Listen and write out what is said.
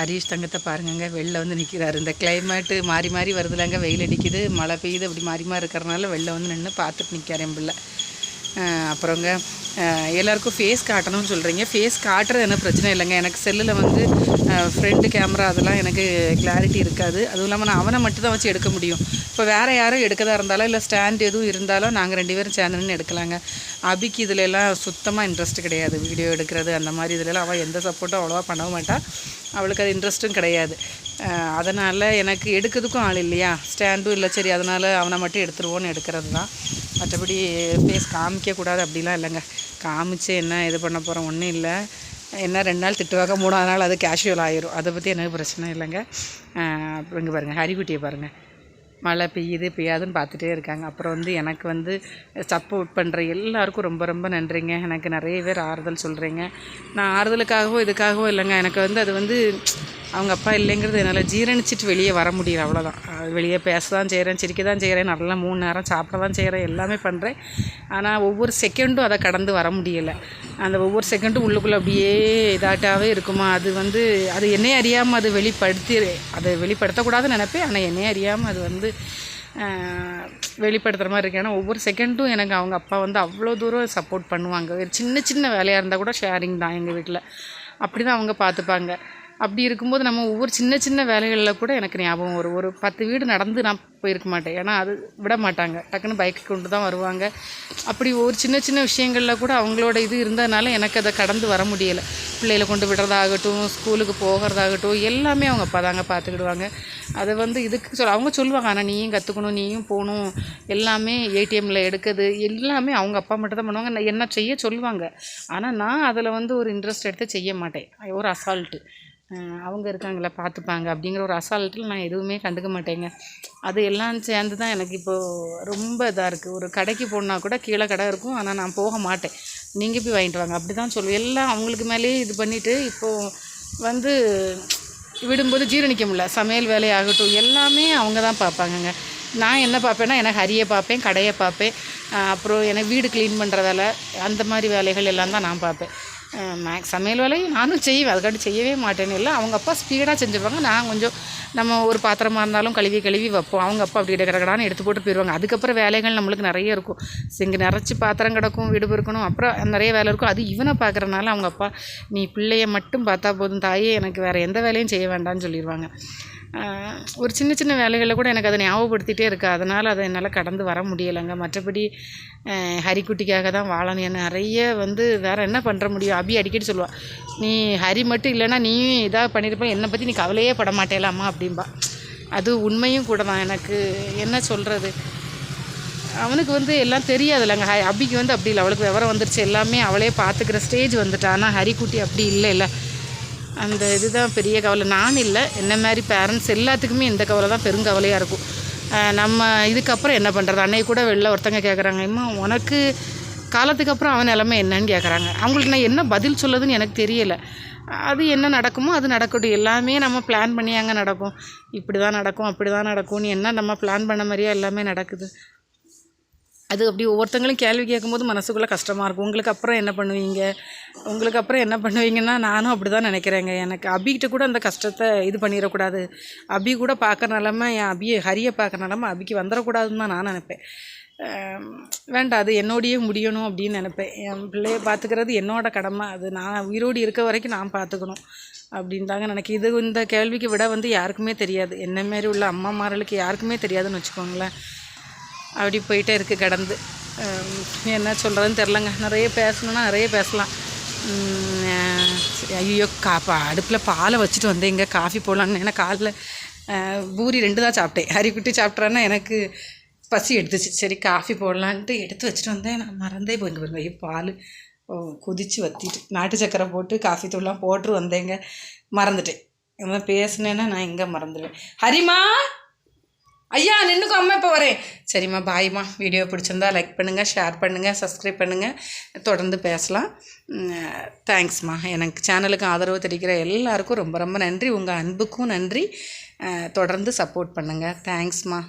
ஹரீஷ் தங்கத்தை பாருங்கங்க வெளில வந்து நிற்கிறாரு இந்த கிளைமேட்டு மாறி மாறி வருதுலாங்க வெயில் அடிக்குது மழை பெய்யுது அப்படி மாறி மாறி இருக்கிறனால வெளில வந்து நின்று பார்த்துட்டு நிற்கிறேன் பிள்ளை. அப்புறங்க எல்லாருக்கும் ஃபேஸ் காட்டணும்னு சொல்கிறீங்க ஃபேஸ் காட்டுறது என்ன பிரச்சனை இல்லைங்க. எனக்கு செல்லில் வந்து ஃப்ரண்ட் கேமரா அதெல்லாம் எனக்கு கிளாரிட்டி இருக்காது. அதுவும் இல்லாமல் நான் அவனை மட்டும் தான் வச்சு எடுக்க முடியும். இப்போ வேறு யாரும் எடுக்கதா இருந்தாலும் இல்லை ஸ்டாண்ட் எதுவும் இருந்தாலும் நாங்கள் ரெண்டு பேரும் சேர்ந்துன்னு எடுக்கலாங்க. அபிக்கு இதுல எல்லாம் சுத்தமாக இன்ட்ரெஸ்ட் கிடையாது. வீடியோ எடுக்கிறது அந்த மாதிரி இதுலலாம் அவள் எந்த சப்போர்ட்டும் அவ்வளோவா பண்ண மாட்டாள் அவளுக்கு அது இன்ட்ரெஸ்ட்டும் கிடையாது. அதனால் எனக்கு எடுக்கிறதுக்கும் ஆள் இல்லையா? ஸ்டாண்டும் இல்லை சரி அதனால் அவனை மட்டும் எடுத்துருவோன்னு எடுக்கிறது தான். மற்றபடி ஃபேஸ் காமிக்கக்கூடாது அப்படிலாம் இல்லைங்க. காமிச்சு என்ன இது பண்ண போகிறோம் ஒன்றும் இல்லை. என்ன ரெண்டு நாள் திட்டுவாங்க மூணாவது நாள் அது கேஷுவல் ஆயிரும். அதை பற்றி எனக்கு பிரச்சனை இல்லைங்க. இங்கே பாருங்கள் ஹரிக்குட்டியை பாருங்கள் மழை பெய்யுது பெய்யாதுன்னு பார்த்துட்டே இருக்காங்க. அப்புறம் வந்து எனக்கு வந்து சப்போர்ட் பண்ணுற எல்லாருக்கும் ரொம்ப ரொம்ப நன்றிங்க. எனக்கு நிறைய பேர் ஆறுதல் சொல்கிறீங்க நான் ஆறுதலுக்காகவோ இதுக்காகவோ இல்லைங்க. எனக்கு வந்து அது வந்து அவங்க அப்பா இல்லைங்கிறது என்னால் ஜீரணிச்சிட்டு வெளியே வர முடியல அவ்வளோதான் வெளியே பேச தான் செய்கிறேன் சிரிக்க தான் செய்கிறேன் நல்லா மூணு நேரம் சாப்பிட தான் செய்கிறேன் எல்லாமே பண்ணுறேன் ஆனால் ஒவ்வொரு செகண்டும் அதை கடந்து வர முடியலை. அந்த ஒவ்வொரு செகண்டும் உள்ளுக்குள்ளே அப்படியே இதாட்டாவே இருக்குமா? அது வந்து அது என்னையே அறியாமல் அது வெளிப்படுத்தி அதை வெளிப்படுத்தக்கூடாதுன்னு நினைப்பேன். ஆனால் என்னையே அறியாமல் அது வந்து வெளிப்படுத்துகிற மாதிரி இருக்கு. ஏன்னா ஒவ்வொரு செகண்டும் எனக்கு அவங்க அப்பா வந்து அவ்வளோ தூரம் சப்போர்ட் பண்ணுவாங்க. ஒரு சின்ன சின்ன வேலையாக இருந்தால் கூட ஷேரிங் தான் எங்கள் வீட்டில் அப்படி தான் அவங்க பார்த்துப்பாங்க அப்படி இருக்கும்போது நம்ம ஒவ்வொரு சின்ன சின்ன வேலைகளில் கூட எனக்கு ஞாபகம் வரும். ஒரு பத்து வீடு நடந்து நான் போயிருக்க மாட்டேன். ஏன்னா அது விட மாட்டாங்க. டக்குன்னு பைக்கு கொண்டு தான் வருவாங்க. அப்படி ஒரு சின்ன சின்ன விஷயங்களில் கூட அவங்களோட இது இருந்ததுனால எனக்கு அதை கடந்து வர முடியலை. பிள்ளைகளை கொண்டு விடுறதாகட்டும் ஸ்கூலுக்கு போகிறதாகட்டும் எல்லாமே அவங்க அப்பா தாங்க பார்த்துக்கிடுவாங்க அதை வந்து இதுக்கு சொல் அவங்க சொல்லுவாங்க ஆனால் நீயும் கற்றுக்கணும் நீயும் போகணும். எல்லாமே ஏடிஎம்மில் எடுக்கிறது எல்லாமே அவங்க அப்பா மட்டும் தான் பண்ணுவாங்க. நான் என்ன செய்ய சொல்லுவாங்க. ஆனால் நான் அதில் வந்து ஒரு இன்ட்ரெஸ்ட் எடுத்து செய்ய மாட்டேன். ஒரு அசால்ட்டு அவங்க இருக்காங்களே பார்த்துப்பாங்க. அப்படிங்கிற ஒரு அசால்ட்டில் நான் எதுவுமே கண்டுக்க மாட்டேங்க. அது எல்லாம் சேர்ந்து தான் எனக்கு இப்போது ரொம்ப இதாக இருக்குது ஒரு கடைக்கு போனால் கூட கீழே கடை இருக்கும் ஆனால் நான் போக மாட்டேன். நீங்கள் போய் வாங்கிட்டு வாங்க. அப்படி தான் சொல்லுவேன். எல்லாம் அவங்களுக்கு மேலேயே இது பண்ணிவிட்டு இப்போது வந்து விடும்போது ஜீரணிக்க முடியல. சமையல் வேலையாகட்டும் எல்லாமே அவங்க தான் பார்ப்பாங்கங்க. நான் என்ன பார்ப்பேன்னா எனக்கு ஹரியை பார்ப்பேன் கடையை பார்ப்பேன். அப்புறம் எனக்கு வீடு க்ளீன் பண்ணுற வேலை அந்த மாதிரி வேலைகள் எல்லாம் தான் நான் பார்ப்பேன். மேக்ஸ் சமையல் வேலையும் நானும் செய்வேன். அதுக்காட்டி செய்யவே மாட்டேன்னு இல்லை. அவங்க அப்பா ஸ்பீடாக செஞ்சுருவாங்க நான் கொஞ்சம் நம்ம ஒரு பாத்திரமாக இருந்தாலும் கழுவி கழுவி வைப்போம். அவங்க அப்பா அப்படி கிடக்கடான்னு எடுத்து போட்டு போயிடுவாங்க அதுக்கப்புறம் வேலைகள் நம்மளுக்கு நிறைய இருக்கும். இங்கே நிறச்சி பாத்திரம் கிடக்கும் வீடு இருக்கணும் அப்புறம் நிறைய வேலை இருக்கும். அது இவனை பார்க்குறனால அவங்க அப்பா நீ பிள்ளைய மட்டும் பார்த்தா போதும். தாயே எனக்கு வேறு எந்த வேலையும் செய்ய வேண்டாம்னு சொல்லிடுவாங்க ஒரு சின்ன சின்ன வேலைகளில் கூட எனக்கு அதை ஞாபகப்படுத்திகிட்டே இருக்குது அதனால் அதை என்னால் கடந்து வர முடியலைங்க. மற்றபடி ஹரிக்குட்டிக்காக தான் வாழணும். என்ன நிறைய வந்து வேறு என்ன பண்ணுற முடியும்? அபி அடிக்கடி சொல்லுவாள் நீ ஹரி மட்டும் இல்லைன்னா நீயும் இதாக பண்ணியிருப்பேன் என்னை பற்றி நீ கவலையே பட மாட்டேலாமா அப்படின்பா அது உண்மையும் கூட தான். எனக்கு என்ன சொல்கிறது அவனுக்கு வந்து எல்லாம் தெரியாது இல்லைங்க அபிக்கு வந்து அப்படி இல்லை. அவளுக்கு விவரம் வந்துருச்சு. எல்லாமே அவளே பார்த்துக்கிற ஸ்டேஜ் வந்துட்டான் ஆனால் ஹரிக்குட்டி அப்படி இல்லை இல்லை அந்த இதுதான் பெரிய கவலை. நான் இல்லை. என்ன மாதிரி பேரண்ட்ஸ் எல்லாத்துக்குமே இந்த கவலை தான் பெருங்கவலையாக இருக்கும். நம்ம இதுக்கப்புறம் என்ன பண்ணுறது அன்னைக்கு கூட வெளில ஒருத்தங்க கேட்குறாங்க இம்மா உனக்கு காலத்துக்கு அப்புறம் அவன் நிலமை என்னன்னு கேட்குறாங்க அவங்களுக்கு நான் என்ன பதில் சொல்லதுன்னு எனக்கு தெரியலை. அது என்ன நடக்குமோ அது நடக்கட்டும். எல்லாமே நம்ம பிளான் பண்ணியாங்க நடக்கும் இப்படி தான் நடக்கும் அப்படி தான் நடக்கும்னு என்ன நம்ம பிளான் பண்ண மாதிரியே எல்லாமே நடக்குது. அது அப்படி ஒவ்வொருத்தங்களும் கேள்வி கேட்கும்போது மனசுக்குள்ளே கஷ்டமாக இருக்கும். உங்களுக்கு அப்புறம் என்ன பண்ணுவீங்க? உங்களுக்கு அப்புறம் என்ன பண்ணுவீங்கன்னா நானும் அப்படி தான் நினைக்கிறேங்க. எனக்கு அபிகிட்ட கூட அந்த கஷ்டத்தை இது பண்ணிடக்கூடாது. அபி கூட பார்க்குற நிலமை என் அபியை ஹரியை பார்க்குற நிலமை அபிக்கு வந்துடக்கூடாதுன்னு தான் நான் நினைப்பேன். வேண்டாம் அது என்னோடையே முடியணும் அப்படின்னு நினைப்பேன். என் பிள்ளைய பார்த்துக்கிறது என்னோட கடமை. அது நான் உயிரோடு இருக்க வரைக்கும் நான் பார்த்துக்கணும் அப்படின்னு தாங்க நினைக்க இது இந்த கேள்விக்கு விட வந்து யாருக்குமே தெரியாது. என்ன மாரி உள்ள அம்மாமார்களுக்கு யாருக்குமே தெரியாதுன்னு வச்சுக்கோங்களேன். அப்படி போயிட்டே இருக்குது கடந்து. என்ன சொல்கிறதுன்னு தெரிலங்க நிறைய பேசணுன்னா நிறைய பேசலாம். ஐயோ காப்பா அடுப்பில் பாலை வச்சுட்டு வந்தேன். இங்கே காஃபி போடலான்னு ஏன்னா காலைல பூரி ரெண்டு தான் சாப்பிட்டேன். ஹரிக்குட்டி சாப்பிட்றேன்னா எனக்கு பசி எடுத்துச்சு. சரி காஃபி போடலான்ட்டு எடுத்து வச்சுட்டு வந்தேன். நான் மறந்தே போயிங்க பாருங்க ஐயோ பால். ஓ, கொதிச்சு வத்திட்டு நாட்டு சக்கரை போட்டு காஃபி தூள்லாம் போட்டு வந்தேங்க. மறந்துட்டேன். என்ன பேசுனேன்னா நான் எங்கே மறந்துடுவேன். ஹரிமா! ஐயா நின்றுக்கும் அம்மா இப்போ வரேன். சரிம்மா பாய்மா வீடியோ பிடிச்சிருந்தா லைக் பண்ணுங்கள் ஷேர் பண்ணுங்கள் சப்ஸ்கிரைப் பண்ணுங்கள் தொடர்ந்து பேசலாம். தேங்க்ஸ்மா எனக்கு சேனலுக்கு ஆதரவு தெரிவிக்கிற எல்லாருக்கும் ரொம்ப ரொம்ப நன்றி. உங்கள் அன்புக்கும் நன்றி. தொடர்ந்து சப்போர்ட் பண்ணுங்கள் தேங்க்ஸ்மா